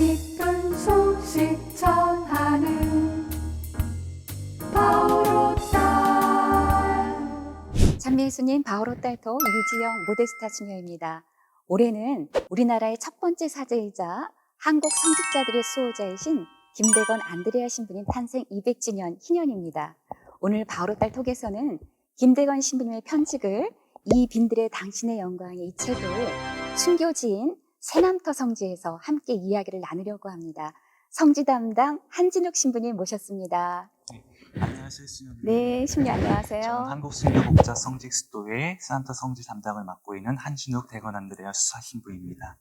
기쁜 소식 전하는 바오로딸 찬미예수님 바오로 딸토 유지영 모데스타 수녀입니다. 올해는 우리나라의 첫 번째 사제이자 한국 성직자들의 수호자이신 김대건 안드레아 신부님 탄생 200주년 희년입니다. 오늘 바오로 딸 톡에서는 김대건 신부님의 편직을 이 빈들의 당신의 영광의 이 책을 순교지인 새남터 성지에서 함께 이야기를 나누려고 합니다. 성지 담당 한진욱 신부님 모셨습니다. 안녕하세요, 수녀님. 네, 신부 안녕하세요. 저는 한국순교복자 성직수도의 산타 성지 담당을 맡고 있는 한진욱 대건 안드레아 수사 신부입니다.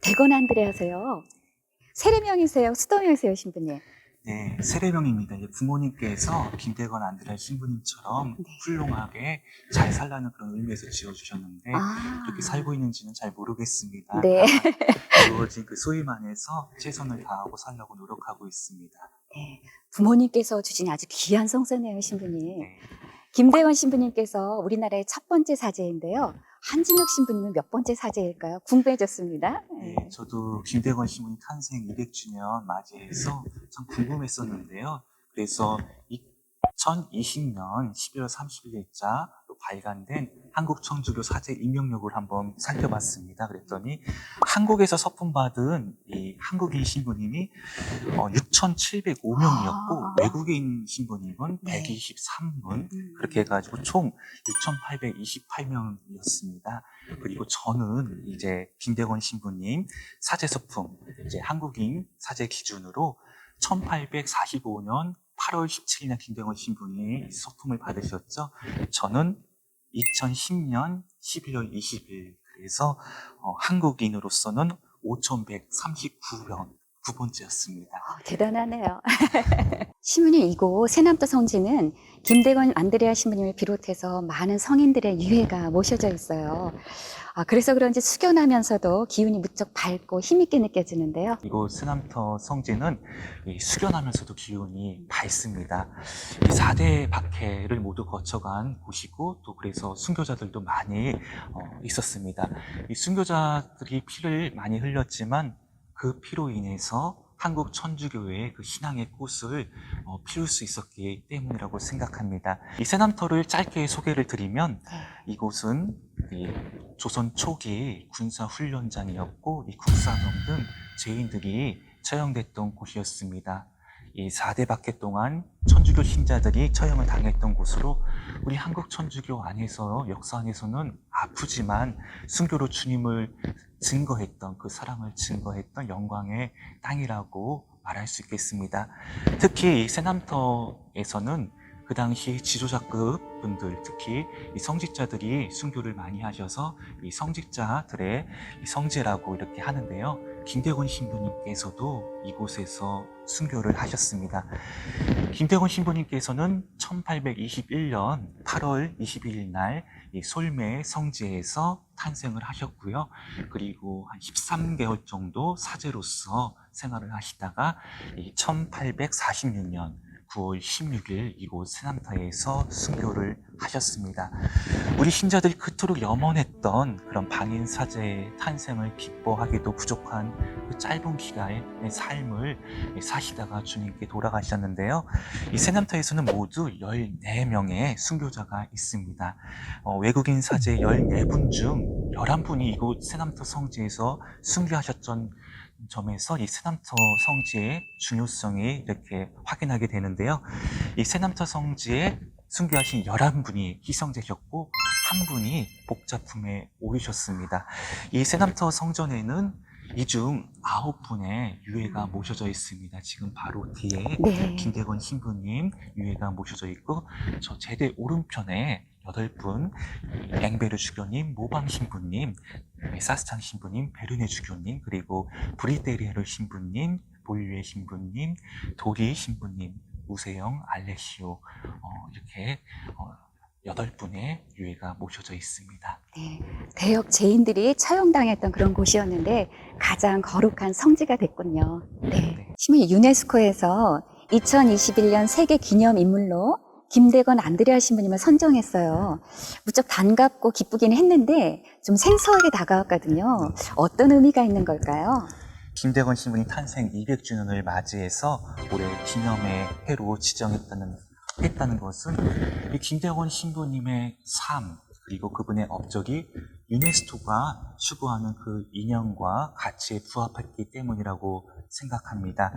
대건 안드레아세요. 세례명이세요? 수도명이세요, 신부님? 네, 세례명입니다. 부모님께서 김대건 안드레아 신부님처럼 네. 훌륭하게 잘 살라는 그런 의미에서 지어주셨는데 아, 이렇게 살고 있는지는 잘 모르겠습니다. 네. 주어진 그 소임 안에서 최선을 다하고 살려고 노력하고 있습니다. 네. 부모님께서 주신 아주 귀한 성서네요, 신부님. 네. 김대원 신부님께서 우리나라의 첫 번째 사제인데요. 한진욱 신부님은 몇 번째 사제일까요? 궁금해졌습니다. 네. 네, 저도 김대건 신부님 탄생 200주년 맞이해서 참 궁금했었는데요. 그래서 2020년 11월 30일자로 발간된 한국 청주교 사제 임명록을 한번 살펴봤습니다. 그랬더니 한국에서 서품받은 이 한국인 신부님이 어, 6,705명이었고 아. 외국인 신부님은 네. 123분 음. 그렇게 해가지고 총 6,828명이었습니다. 그리고 저는 이제 김대건 신부님 사제 서품 이제 한국인 사제 기준으로 1845년 8월 17일 날 김대건 신부님이 서품을 받으셨죠. 저는 2010년 11월 20일. 그래서 어, 한국인으로서는 5,139명 두 번째였습니다. 아, 대단하네요. 신부님 이곳 새남도 성지는 김대건 안드레아 신부님을 비롯해서 많은 성인들의 유해가 모셔져 있어요. 아, 그래서 그런지 숙연하면서도 기운이 무척 밝고 힘있게 느껴지는데요. 이곳 스남터 성지는 이 숙연하면서도 기운이 밝습니다. 이 4대 박해를 모두 거쳐간 곳이고 또 그래서 순교자들도 많이 어, 있었습니다. 이 순교자들이 피를 많이 흘렸지만 그 피로 인해서 한국 천주교회의 그 신앙의 꽃을 어, 피울 수 있었기 때문이라고 생각합니다. 이 새남터를 짧게 소개를 드리면 이곳은 이 조선 초기 군사 훈련장이었고 이 국사병 등 죄인들이 처형됐던 곳이었습니다. 이 4대 박해 동안 천주교 신자들이 처형을 당했던 곳으로 우리 한국 천주교 안에서 역사 안에서는 아프지만 순교로 주님을 증거했던 그 사랑을 증거했던 영광의 땅이라고 말할 수 있겠습니다. 특히 이 세남터에서는 그 당시 지도자급 분들, 특히 이 성직자들이 순교를 많이 하셔서 이 성직자들의 이 성제라고 이렇게 하는데요. 김대곤 신부님께서도 이곳에서 순교를 하셨습니다. 김대곤 신부님께서는 1821년 8월 22일 날이 솔매 성지에서 탄생을 하셨고요. 그리고 한 13개월 정도 사제로서 생활을 하시다가 이 1846년 9월 16일 이곳 세남타에서 순교를 하셨습니다. 우리 신자들이 그토록 염원했던 그런 방인 사제의 탄생을 기뻐하기도 부족한 그 짧은 기간의 삶을 사시다가 주님께 돌아가셨는데요. 이 세남타에서는 모두 14명의 순교자가 있습니다. 어, 외국인 사제 14분 중 11분이 이곳 세남터 성지에서 순교하셨던 점에서 이 세남터 성지의 중요성이 이렇게 확인하게 되는데요. 이 세남터 성지에 순교하신 11분이 희생되셨고 한 분이 복자품에 오르셨습니다. 이 세남터 성전에는 이 중 아홉 분의 유해가 모셔져 있습니다. 지금 바로 뒤에 네. 김대건 신부님 유해가 모셔져 있고 저 제대 오른편에 여덟 분 앵베르 주교님, 모방 신부님, 사스찬 신부님, 베르네 주교님, 그리고 브리데리에르 신부님, 볼류의 신부님, 도리 신부님, 우세영, 알레시오 어, 이렇게 어, 여덟 분의 유해가 모셔져 있습니다. 네, 대역 죄인들이 처형당했던 그런 곳이었는데 가장 거룩한 성지가 됐군요. 네. 신문 유네스코에서 2021년 세계 기념 인물로 김대건 안드레아 신부님을 선정했어요. 무척 반갑고 기쁘기는 했는데 좀 생소하게 다가왔거든요. 어떤 의미가 있는 걸까요? 김대건 신부님 탄생 200주년을 맞이해서 올해 기념의 해로 지정했다는 했다는 것은 이 김대건 신부님의 삶 그리고 그분의 업적이 유네스코가 추구하는 그 이념과 가치에 부합했기 때문이라고 생각합니다.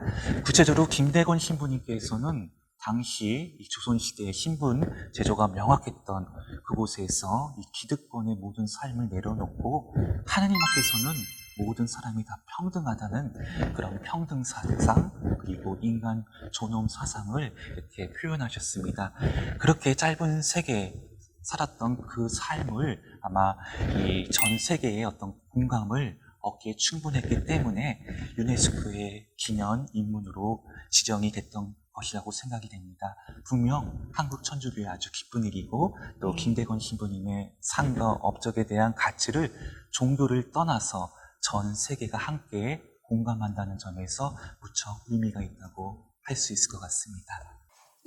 구체적으로 김대건 신부님께서는 당시 이 조선시대의 신분 제도가 명확했던 그곳에서 이 기득권의 모든 삶을 내려놓고 하나님 앞에서는 모든 사람이 다 평등하다는 그런 평등 사상 그리고 인간 존엄 사상을 이렇게 표현하셨습니다. 그렇게 짧은 세계에 살았던 그 삶을 아마 이 전 세계의 어떤 공감을 얻기에 충분했기 때문에 유네스코의 기념 인문으로 지정이 됐던 것이라고 생각이 됩니다. 분명 한국 천주교의 아주 기쁜 일이고 또 김대건 신부님의 상과 업적에 대한 가치를 종교를 떠나서 전 세계가 함께 공감한다는 점에서 무척 의미가 있다고 할 수 있을 것 같습니다.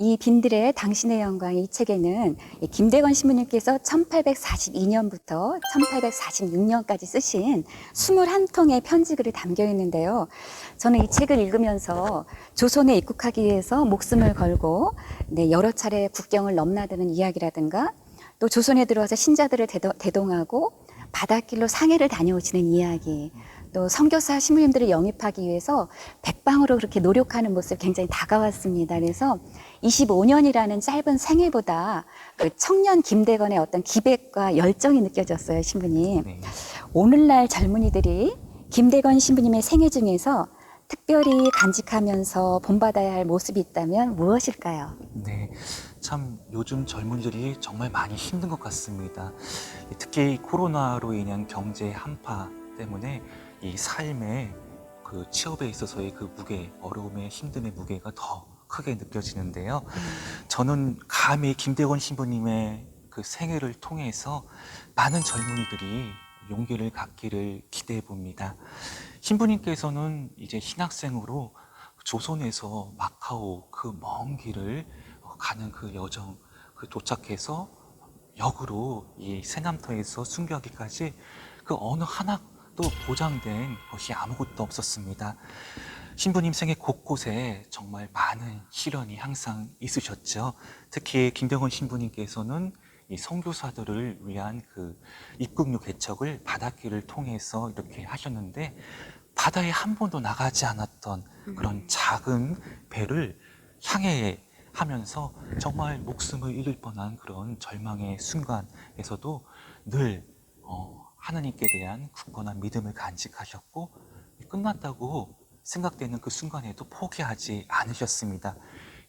이 빈들의 당신의 영광 이 책에는 이 김대건 신부님께서 1842년부터 1846년까지 쓰신 21통의 편지글이 담겨 있는데요. 저는 이 책을 읽으면서 조선에 입국하기 위해서 목숨을 걸고 네, 여러 차례 국경을 넘나드는 이야기라든가 또 조선에 들어와서 신자들을 대동하고 바닷길로 상해를 다녀오시는 이야기 또 선교사 신부님들을 영입하기 위해서 백방으로 그렇게 노력하는 모습 굉장히 다가왔습니다. 그래서 25년이라는 짧은 생애보다 그 청년 김대건의 어떤 기백과 열정이 느껴졌어요, 신부님. 네. 오늘날 젊은이들이 김대건 신부님의 생애 중에서 특별히 간직하면서 본받아야 할 모습이 있다면 무엇일까요? 네, 참 요즘 젊은이들이 정말 많이 힘든 것 같습니다. 특히 코로나로 인한 경제 한파 때문에 이 삶의 그 취업에 있어서의 그 무게, 어려움의 힘듦의 무게가 더 크게 느껴지는데요. 저는 감히 김대건 신부님의 그 생애를 통해서 많은 젊은이들이 용기를 갖기를 기대해 봅니다. 신부님께서는 이제 신학생으로 조선에서 마카오 그 먼 길을 가는 그 여정, 그 도착해서 역으로 이 세남터에서 순교하기까지 그 어느 하나 도 보장된 것이 아무것도 없었습니다. 신부님 생애 곳곳에 정말 많은 시련이 항상 있으셨죠. 특히 김대건 신부님께서는 이 선교사들을 위한 그 입국료 개척을 바닷길을 통해서 이렇게 하셨는데 바다에 한 번도 나가지 않았던 그런 작은 배를 향해 하면서 정말 목숨을 잃을 뻔한 그런 절망의 순간에서도 늘 어, 하나님께 대한 굳건한 믿음을 간직하셨고 끝났다고 생각되는 그 순간에도 포기하지 않으셨습니다.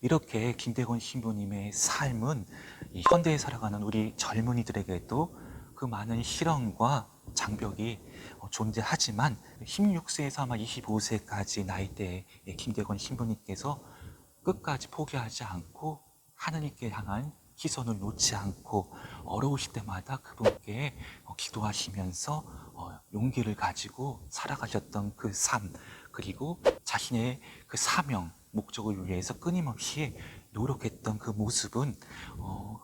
이렇게 김대건 신부님의 삶은 이 현대에 살아가는 우리 젊은이들에게도 그 많은 실험과 장벽이 어, 존재하지만 16세에서 아마 25세까지 나이대의 김대건 신부님께서 끝까지 포기하지 않고 하나님께 향한 시선을 놓지 않고 어려우실 때마다 그분께 어, 기도하시면서 어, 용기를 가지고 살아가셨던 그 삶, 그리고 자신의 그 사명, 목적을 위해서 끊임없이 노력했던 그 모습은 어,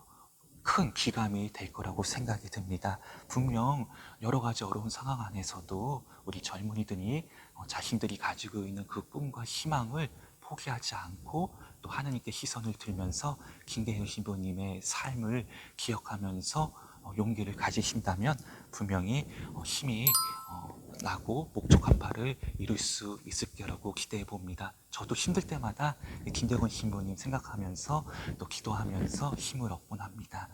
큰 귀감이 될 거라고 생각이 듭니다. 분명 여러 가지 어려운 상황 안에서도 우리 젊은이들이 어, 자신들이 가지고 있는 그 꿈과 희망을 포기하지 않고 또 하나님께 시선을 들면서 김계현 신부님의 삶을 기억하면서 어, 용기를 가지신다면 분명히 어, 힘이 어, 나고 목적한 바를 이룰 수 있을 거라고 기대해 봅니다. 저도 힘들 때마다 김대건 신부님 생각하면서 또 기도하면서 힘을 얻곤 합니다.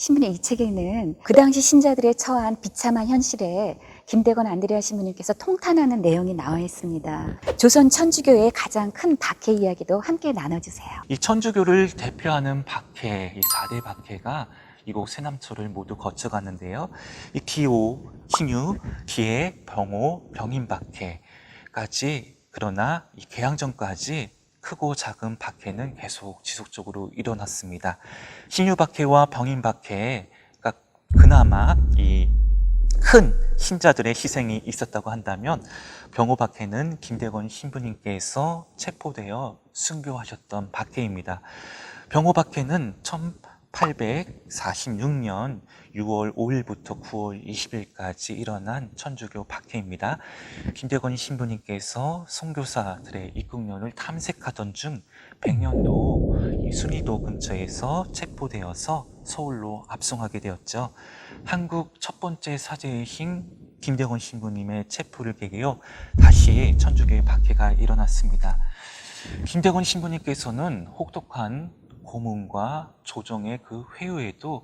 신부님 이 책에는 그 당시 신자들의 처한 비참한 현실에 김대건 안드레아 신부님께서 통탄하는 내용이 나와 있습니다. 조선 천주교의 가장 큰 박해 이야기도 함께 나눠주세요. 이 천주교를 대표하는 박해, 이 4대 박해가 이곳 세남초를 모두 거쳐갔는데요. 이 기호, 신유, 기해, 병호, 병인박해까지 그러나 이 개항전까지 크고 작은 박해는 계속 지속적으로 일어났습니다. 신유 박해와 병인 박해가 그나마 이 큰 신자들의 희생이 있었다고 한다면 병호 박해는 김대건 신부님께서 체포되어 순교하셨던 박해입니다. 병호 박해는 1846년 6월 5일부터 9월 20일까지 일어난 천주교 박해입니다. 김대건 신부님께서 선교사들의 입국년을 탐색하던 중 백년도 이 순이도 근처에서 체포되어서 서울로 압송하게 되었죠. 한국 첫 번째 사제이신 김대건 신부님의 체포를 계기로 다시 천주교의 박해가 일어났습니다. 김대건 신부님께서는 혹독한 고문과 조정의 그 회유에도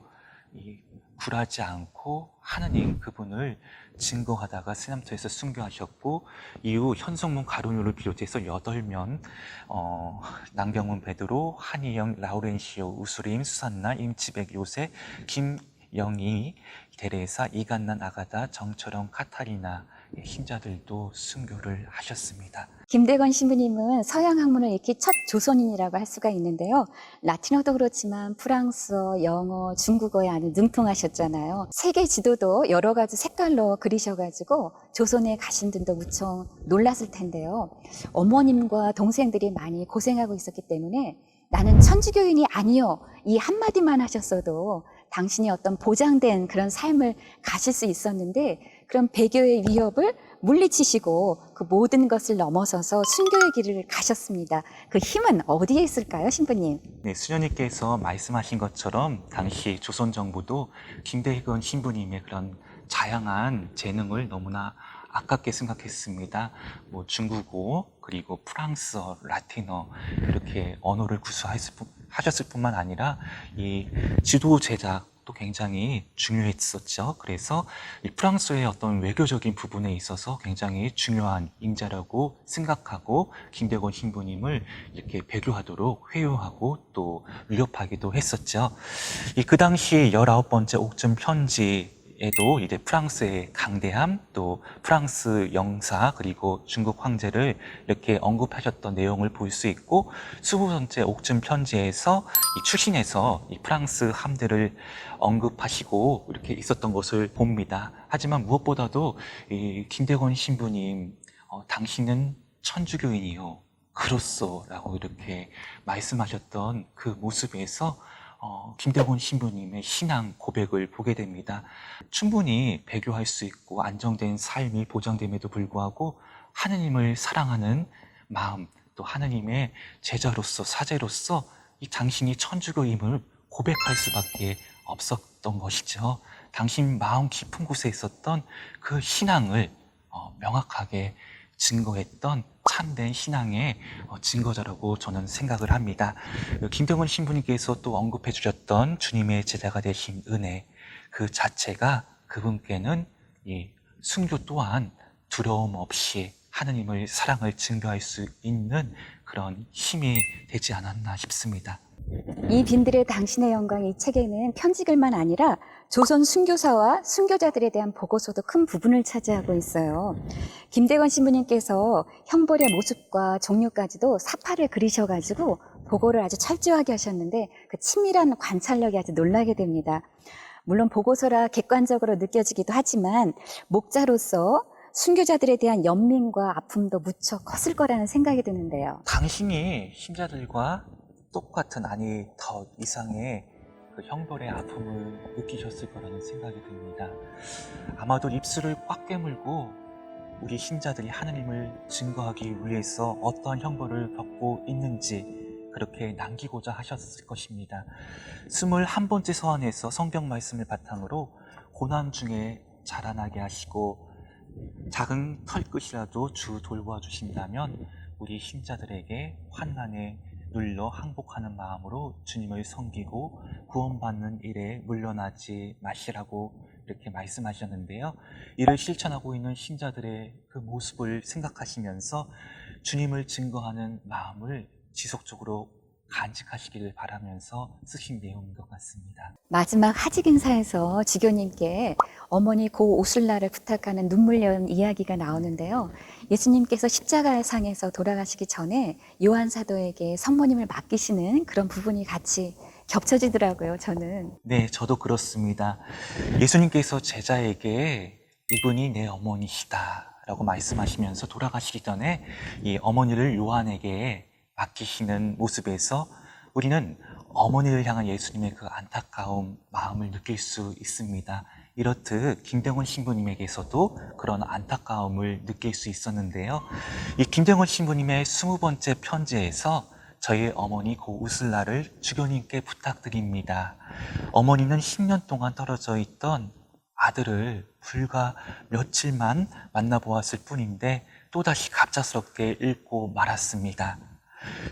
이 굴하지 않고 하느님 그분을 증거하다가 스남터에서 순교하셨고 이후 현성문 가론유를 비롯해서 여덟 명 어, 남경훈 베드로 한희영 라우렌시오 우수림 수산나 임치백 요새 김영희 데레사 이간난 아가다 정철영 카타리나 신자들도 순교를 하셨습니다. 김대건 신부님은 서양 학문을 익히 첫 조선인이라고 할 수가 있는데요. 라틴어도 그렇지만 프랑스어, 영어, 중국어에 아주 능통하셨잖아요. 세계 지도도 여러 가지 색깔로 그리셔가지고 조선에 가신 분도 무척 놀랐을 텐데요. 어머님과 동생들이 많이 고생하고 있었기 때문에 나는 천주교인이 아니요. 이 한마디만 하셨어도 당신이 어떤 보장된 그런 삶을 가실 수 있었는데 그런 배교의 위협을 물리치시고 그 모든 것을 넘어서서 순교의 길을 가셨습니다. 그 힘은 어디에 있을까요, 신부님? 네, 수녀님께서 말씀하신 것처럼 당시 조선 정부도 김대건 신부님의 그런 자양한 재능을 너무나 아깝게 생각했습니다. 뭐 중국어 그리고 프랑스어, 라틴어 이렇게 언어를 구사하셨을 뿐만 아니라 이 지도 제작 도 굉장히 중요했었죠. 그래서 이 프랑스의 어떤 외교적인 부분에 있어서 굉장히 중요한 인자라고 생각하고 김대건 신부님을 이렇게 배교하도록 회유하고 또 위협하기도 했었죠. 이 그 당시 19번째 옥점 편지 에도 이제 프랑스의 강대함 또 프랑스 영사 그리고 중국 황제를 이렇게 언급하셨던 내용을 볼 수 있고 20번째 옥점 편지에서 이 출신에서 이 프랑스 함대를 언급하시고 이렇게 있었던 것을 봅니다. 하지만 무엇보다도 이 김대건 신부님 어, 당신은 천주교인이요. 그렇소라고 이렇게 말씀하셨던 그 모습에서 어, 김대곤 신부님의 신앙 고백을 보게 됩니다. 충분히 배교할 수 있고 안정된 삶이 보장됨에도 불구하고 하느님을 사랑하는 마음 또 하느님의 제자로서 사제로서 이 당신이 천주교임을 고백할 수밖에 없었던 것이죠. 당신 마음 깊은 곳에 있었던 그 신앙을 어, 명확하게 증거했던 참된 신앙의 어, 증거자라고 저는 생각을 합니다. 그 김동원 신부님께서 또 언급해 주셨던 주님의 제자가 되신 은혜 그 자체가 그분께는 이 순교 또한 두려움 없이 하느님을 사랑을 증거할 수 있는 그런 힘이 되지 않았나 싶습니다. 이 빈들의 당신의 영광 이 책에는 편지글만 아니라 조선 순교사와 순교자들에 대한 보고서도 큰 부분을 차지하고 있어요. 김대건 신부님께서 형벌의 모습과 종류까지도 사파를 그리셔가지고 보고를 아주 철저하게 하셨는데 그 친밀한 관찰력이 아주 놀라게 됩니다. 물론 보고서라 객관적으로 느껴지기도 하지만 목자로서 순교자들에 대한 연민과 아픔도 무척 컸을 거라는 생각이 드는데요. 당신이 신자들과 똑같은 아니 더 이상의 그 형벌의 아픔을 느끼셨을 거라는 생각이 듭니다. 아마도 입술을 꽉 깨물고 우리 신자들이 하느님을 증거하기 위해서 어떠한 형벌을 겪고 있는지 그렇게 남기고자 하셨을 것입니다. 스물한 번째 서한에서 성경 말씀을 바탕으로 고난 중에 자라나게 하시고 작은 털끝이라도 주 돌보아 주신다면 우리 신자들에게 환난에 눌러 항복하는 마음으로 주님을 섬기고 구원받는 일에 물러나지 마시라고 이렇게 말씀하셨는데요. 이를 실천하고 있는 신자들의 그 모습을 생각하시면서 주님을 증거하는 마음을 지속적으로 간직하시기를 바라면서 쓰신 내용인 것 같습니다. 마지막 하직 인사에서 지교님께 어머니 고 오슬라를 부탁하는 눈물연 이야기가 나오는데요. 예수님께서 십자가의 상에서 돌아가시기 전에 요한 사도에게 성모님을 맡기시는 그런 부분이 같이 겹쳐지더라고요, 저는. 네, 저도 그렇습니다. 예수님께서 제자에게 이분이 내 어머니시다 라고 말씀하시면서 돌아가시기 전에 이 어머니를 요한에게 맡기시는 모습에서 우리는 어머니를 향한 예수님의 그 안타까운 마음을 느낄 수 있습니다. 이렇듯 김대원 신부님에게서도 그런 안타까움을 느낄 수 있었는데요. 이 김대원 신부님의 스무 번째 편지에서 저희 어머니 고 우슬라를 주교님께 부탁드립니다. 어머니는 10년 동안 떨어져 있던 아들을 불과 며칠만 만나보았을 뿐인데 또다시 갑작스럽게 잃고 말았습니다.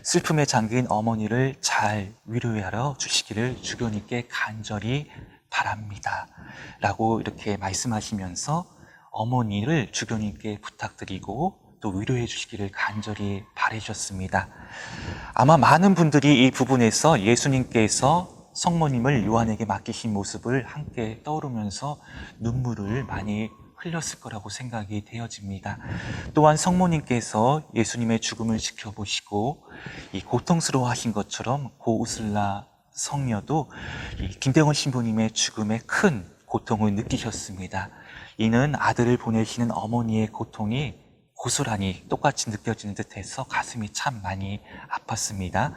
슬픔에 잠긴 어머니를 잘 위로하러 주시기를 주교님께 간절히 바랍니다. 라고 이렇게 말씀하시면서 어머니를 주교님께 부탁드리고 또 위로해 주시기를 간절히 바라셨습니다. 아마 많은 분들이 이 부분에서 예수님께서 성모님을 요한에게 맡기신 모습을 함께 떠오르면서 눈물을 많이 흘렸을 거라고 생각이 되어집니다. 또한 성모님께서 예수님의 죽음을 지켜보시고 이 고통스러워 하신 것처럼 고우슬라 성녀도 이 김대원 신부님의 죽음에 큰 고통을 느끼셨습니다. 이는 아들을 보내시는 어머니의 고통이 고스란히 똑같이 느껴지는 듯해서 가슴이 참 많이 아팠습니다.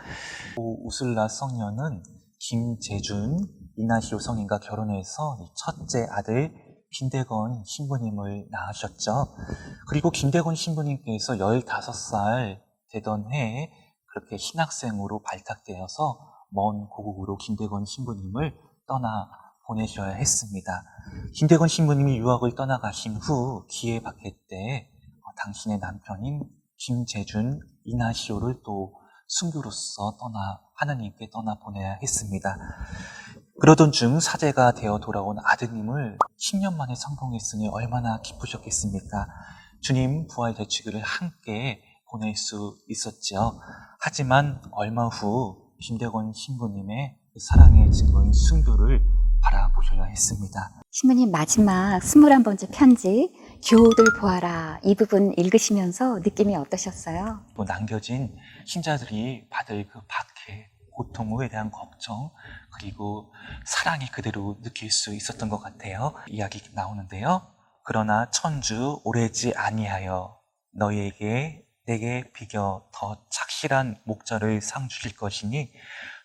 고우슬라 성녀는 김재준 이나시오 성인과 결혼해서 이 첫째 아들 김대건 신부님을 낳으셨죠. 그리고 김대건 신부님께서 15살 되던 해에 그렇게 신학생으로 발탁되어서 먼 고국으로 김대건 신부님을 떠나 보내셔야 했습니다. 김대건 신부님이 유학을 떠나가신 후 기회 받게 때 어, 당신의 남편인 김재준 이나시오를 또 순교로서 떠나 하나님께 떠나 보내야 했습니다. 그러던 중 사제가 되어 돌아온 아드님을 10년 만에 성공했으니 얼마나 기쁘셨겠습니까? 주님 부활 대치기를 함께 보낼 수 있었죠. 하지만 얼마 후 김대건 신부님의 그 사랑의 증거인 순교를 바라보셔야 했습니다. 신부님 마지막 21번째 편지 교우들 보아라 이 부분 읽으시면서 느낌이 어떠셨어요? 또 남겨진 신자들이 받을 그 박해, 고통에 대한 걱정, 그리고 사랑이 그대로 느낄 수 있었던 것 같아요. 이야기 나오는데요. 그러나 천주 오래지 아니하여 너희에게 내게 비겨 더 착실한 목자를 상 주실 것이니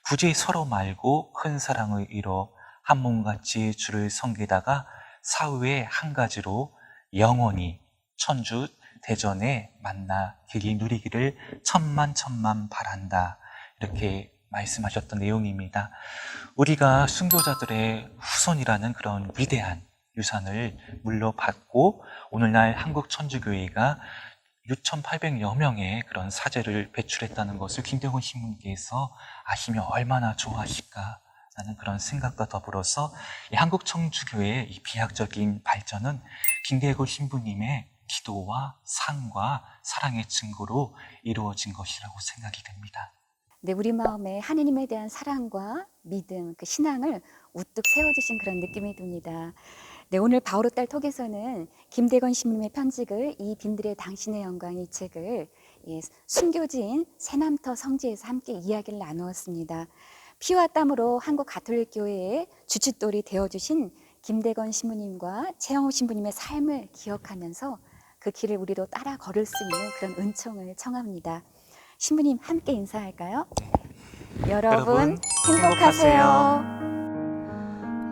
굳이 서로 말고 큰 사랑을 이뤄 한 몸같이 주를 섬기다가 사후에 한 가지로 영원히 천주 대전에 만나 길이 누리기를 천만 천만 바란다. 이렇게 말씀하셨던 내용입니다. 우리가 순교자들의 후손이라는 그런 위대한 유산을 물려받고 오늘날 한국 천주교회가 6,800여 명의 그런 사제를 배출했다는 것을 김대건 신부님께서 아시면 얼마나 좋아하실까 라는 그런 생각과 더불어서 이 한국 청주교회의 이 비약적인 발전은 김대건 신부님의 기도와 상과 사랑의 증거로 이루어진 것이라고 생각이 됩니다. 네, 우리 마음에 하느님에 대한 사랑과 믿음, 그 신앙을 우뚝 세워주신 그런 느낌이 듭니다. 네, 오늘 바오로 딸 톡에서는 김대건 신부님의 편직을 이 빈들의 당신의 영광 이 책을 예, 순교지인 새남터 성지에서 함께 이야기를 나누었습니다. 피와 땀으로 한국 가톨릭 교회의 주춧돌이 되어주신 김대건 신부님과 최영호 신부님의 삶을 기억하면서 그 길을 우리도 따라 걸을 수 있는 그런 은총을 청합니다. 신부님 함께 인사할까요? 여러분, 행복하세요.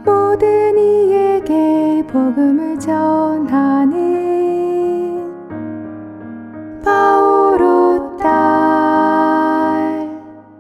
모든 이에게 복음을 전하는